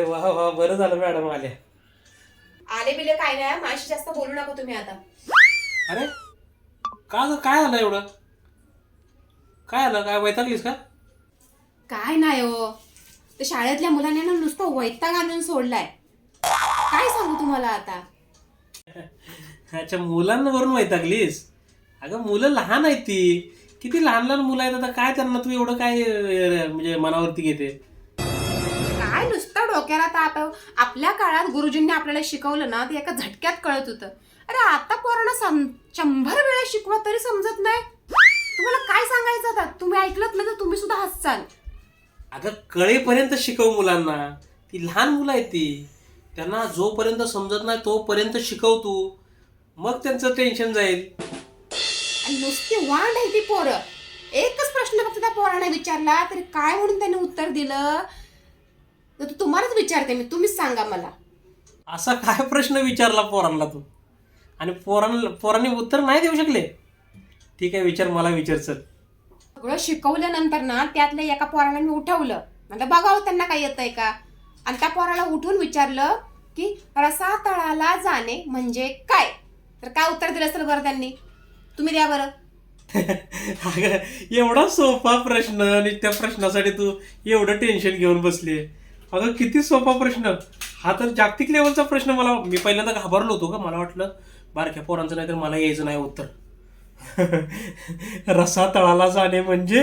वा वा बरं झालं मॅडम आल्या. आले बिले काय नाही माझी जास्त बोलू नका तुम्ही आता. अरे का ग काय झालं एवढं? काय आलं काय वैतागलीस का? काय नाही हो. ते शाळेतल्या मुलांनी ना नुसतं वैताग आणून सोडलाय. काय सांगू तुम्हाला आता? अच्छा मुलांवरून वैतागलीस? अगं मुलं लहान आहेत ती. किती लहान लहान मुलं आहेत आता काय त्यांना तू एवढं काय अं, म्हणजे मनावरती घेते? काय नुसतं डोक्याला ताप हो. आपल्या काळात गुरुजींनी आपल्याला शिकवलं ना ते एका झटक्यात कळत होतं. अरे आता पोरांना सम शंभर वेळा शिकवा तरी समजत नाही. तुम्हाला काय सांगायचं आता? तुम्ही ऐकलत ना तर तुम्ही सुद्धा हसचाल अगं कळेपर्यंत शिकव मुलांना. ती लहान मुलं आहेत ती. त्यांना जोपर्यंत समजत नाही तोपर्यंत शिकव तू. मग त्यांचं टेन्शन जाईल. आणि नुसती वांड आहे ती पोरं. एकच प्रश्न फक्त त्या पोराने विचारला तरी काय म्हणून त्याने उत्तर दिलं? तर तुम्हालाच विचारते मी तुम्हीच सांगा मला. असा काय प्रश्न विचारला पोरांना तू? आणि पोरांना पोरांनी उत्तर नाही देऊ शकले? ठीक आहे विचार मला विचार चल. सगळं शिकवल्यानंतर ना त्यातल्या एका पोराला मी उठवलं. म्हणजे बघावं त्यांना काय येतंय का? आणि त्या पोराला उठून विचारलं की रसा तळाला जाणे म्हणजे काय? तर काय उत्तर दिलं असेल बरं त्यांनी? तुम्ही द्या बरं. अगं एवढा सोपा प्रश्न आणि त्या प्रश्नासाठी तू एवढं टेन्शन घेऊन बसली अगं किती सोपा प्रश्न. हा तर जागतिक लेवलचा प्रश्न मला मी पहिल्यांदा घाबरलो होतो का मला वाटलं बारक्या पोरांचं नाही तर मला यायचं नाही उत्तर. रसा तळाला जाणे म्हणजे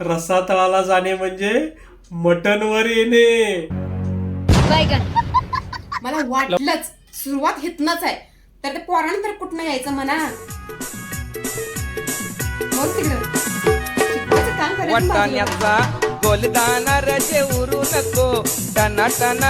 रसा तळाला जाणे म्हणजे मटनवर येणे. मला वाटलंच सुरुवात हितनच आहे. तर ते पोराने तर कुठनं यायचं म्हणा? मग तिकडं. शिकवायचं काम करायचं గోలిదాన రజ ఊరు నకో టన టన